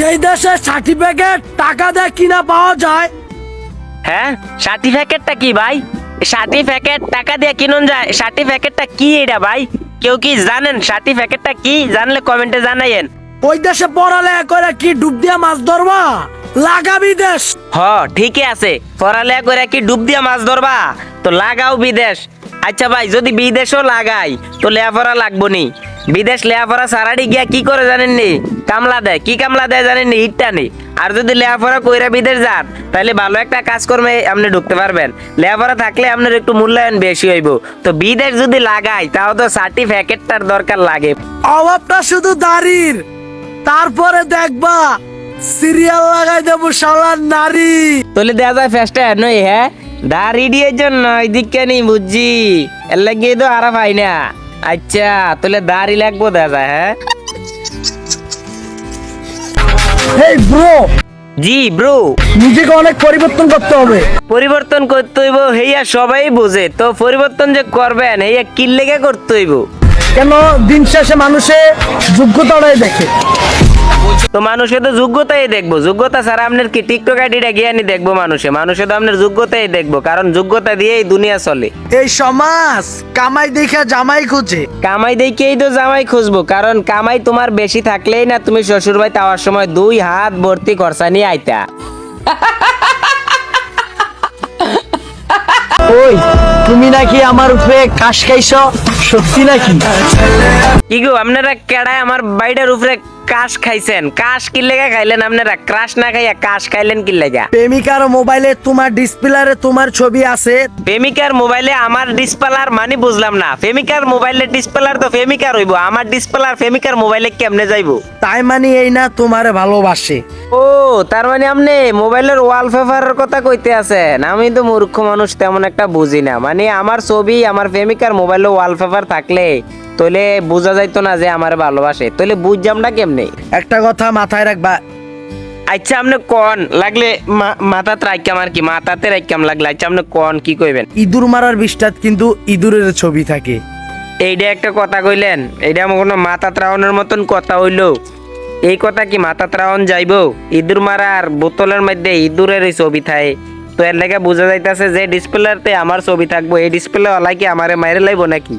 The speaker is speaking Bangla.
যেই দেশে সার্টিফিকেট টাকা দিয়ে কিনা পাওয়া যায়। হ্যাঁ সার্টিফিকেটটা কি ভাই? সার্টিফিকেট টাকা দিয়ে কিনুন যায় সার্টিফিকেটটা কি এটা ভাই? কেউ কি জানেন সার্টিফিকেটটা কি? জানলে কমেন্টে জানাইয়েন। ওই দেশে পড়ালেখা করে কি ডুব দিয়া মাছ ধরবা? লাগাবি দেশ। হ ঠিকই আছে। পড়ালেখা করে কি ডুব দিয়া মাছ ধরবা? তো লাগাও বিদেশ। আচ্ছা ভাই যদি বিদেশও লাগাই তো লেয়াপড়া লাগবো নি। বিদেশ লেয়াপড়া সারাডি গিয়া কি করে জানেন নি কামলা দেয়। কি কামলা দেয় জানেন নি ইটটা নি আর যদি লেয়াপড়া কইরা বিদেশ যান তাহলে ভালো একটা কাজ কর্মে আপনি ঢুকতে পারবেন। লেয়াপড়া থাকলে আপনার একটু মূল্যায়ন বেশি হইব। তো বিদেশ যদি লাগাই তাও তো সার্টিফিকেটটার দরকার লাগে। অভাবটা শুধু দাড়ির। তারপরে দেখবা সিরিয়াল লাগাই দেবো শালার নারী। তাহলে দেওয়া যায় ফেস্টা নই হ্যাঁ? দাড়ি দিয়ে জন্য এদিকে নি বুঝছি। এর লাগিয়ে তো আরা পাই না। আচ্ছা তাহলে দাড়ি লাগবো দাদা হ্যাঁ? ব্রো জি ব্রো নিজেকে অনেক পরিবর্তন করতে হবে। পরিবর্তন করতে হইব হেইয়া সবাই বোঝে। তো পরিবর্তন যে করবেন হেইয়া কি লেগে করতে হইব? কেন দিন শেষে মানুষে যোগ্যতাটাই দেখে? তো মানুষে তো যোগ্যতাই দেখব। যোগ্যতা ছাড়া আপনার কি টিকটক আইডিটা জ্ঞানী দেখব মানুষে? মানুষে তো আপনার যোগ্যতাই দেখব কারণ যোগ্যতা দিয়েই দুনিয়া চলে। এই সমাজ কামাই দেখা জামাই খুঁজে। কামাই দেখেই তো জামাই খুঁজবো কারণ কামাই তোমার বেশি থাকলেই না তুমি শ্বশুর বাড়িতে আওয়ার সময় দুই হাত ভর্তি খরচা নিয়ে আইতা। ওই তুমি নাকি আমার উপরে কাশ খাইছ? সত্যি নাকি? কি গো আপনারা কেডায় আমার বাইরের উপরে কাশ খাইছেন? কাশ কি লেগে খাইলেন আপনারা? ক্রাশ না খাইয়া কাশ খাইলেন কি লেগা? প্রেমিকার মোবাইলে তোমার ডিসপ্লেরে তোমার ছবি আছে। প্রেমিকার মোবাইলে আমার ডিসপ্লার মানে বুঝলাম না। প্রেমিকার মোবাইলে ডিসপ্লার তো প্রেমিকার হইব। আমার ডিসপ্লার প্রেমিকার মোবাইলে কেমনে যাইবো? তাই মানে এই না তোমারে ভালোবাসে। ও তার মানে আপনি মোবাইলের ওয়ালপেপারের কথা কইতে আছেন। আমি তো মূর্খ মানুষ তেমন একটা বুঝি না। মানে আমার ছবি আমার প্রেমিকার মোবাইলে ওয়ালপেপার থাকলে তাহলে বোঝা যাইতো না যে আমার ভালোবাসে। তাহলে বুঝজাম না কেমনে? একটা কথা মাথায় রাখবা। আচ্ছা আপনি কন? লাগলে মাথাতে রাখতাম আর কি মাথাতে রাখতাম লাগলে। আচ্ছা আপনি কন? কি কইবেন? ইঁদুর মারার বিষ্ঠাত কিন্তু ইঁদুরের ছবি থাকে। এইটা একটা কথা কইলেন এইটা আমার কোনো মাথা ত্রাহনের মতন কথা হইল। এই কথা কি মাথা ত্রাহন যাইবো? ইঁদুর মারার বোতলের মধ্যে ইঁদুরের ছবি থাকে। তো এর লেগে বোঝা যাইতাছে যে ডিসপ্লেতে আমার ছবি থাকব। এই ডিসপ্লে ওলাই কি আমারে মাইরে লাইবো নাকি?